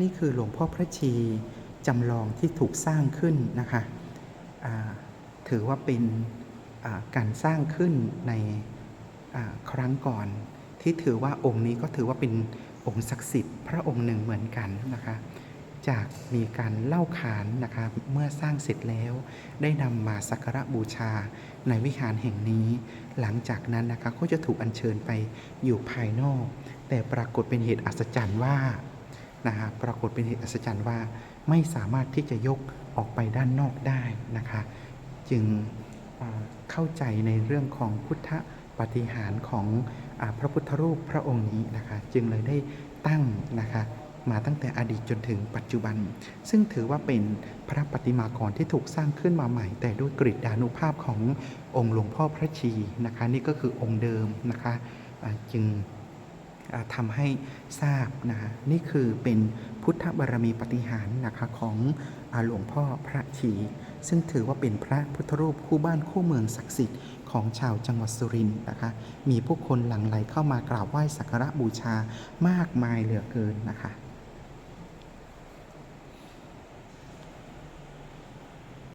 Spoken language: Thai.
นี่คือหลวงพ่อพระชีจำลองที่ถูกสร้างขึ้นนะคะถือว่าเป็นการสร้างขึ้นในครั้งก่อน ที่ถือว่าองค์นี้ก็ถือว่าเป็นองค์ศักดิ์สิทธิ์พระองค์หนึ่งเหมือนกันนะคะจากมีการเล่าขานนะคะเมื่อสร้างเสร็จแล้วได้นำมาสักการะบูชาในวิหารแห่งนี้ หลังจากนั้นนะคะก็จะถูกอัญเชิญไปอยู่ภายนอก แต่ปรากฏเป็นเหตุอัศจรรย์ว่า นะฮะปรากฏเป็นเหตุอัศจรรย์ว่าไม่สามารถที่จะยกออกไปด้านนอกได้นะคะ จึงเข้าใจในเรื่องของพุทธปฏิหารของอพระพุทธรูปพระองค์นี้นะคะ จึงเลยได้ตั้งนะคะมาตั้งแต่อดีตจนถึงปัจจุบัน ซึ่งถือว่าเป็นพระปฏิมากรที่ถูกสร้างขึ้นมาใหม่ แต่ด้วยกริดานุภาพขององค์หลวงพ่อพระชีนะคะ นี่ก็คือองค์เดิมนะคะจึง ทำให้ทราบนะฮะนี่คือเป็นพุทธบารมีปฏิหารนะคะของอหลวงพ่อพระชี ซึ่งถือว่าเป็นพระพุทธรูปคู่บ้านคู่เมืองศักดิ์สิทธิ์ของชาวจังหวัดสุรินทร์นะคะ มีผู้คนหลั่งไหลเข้ามากราบไหว้สักการะบูชามากมายเหลือเกินนะคะ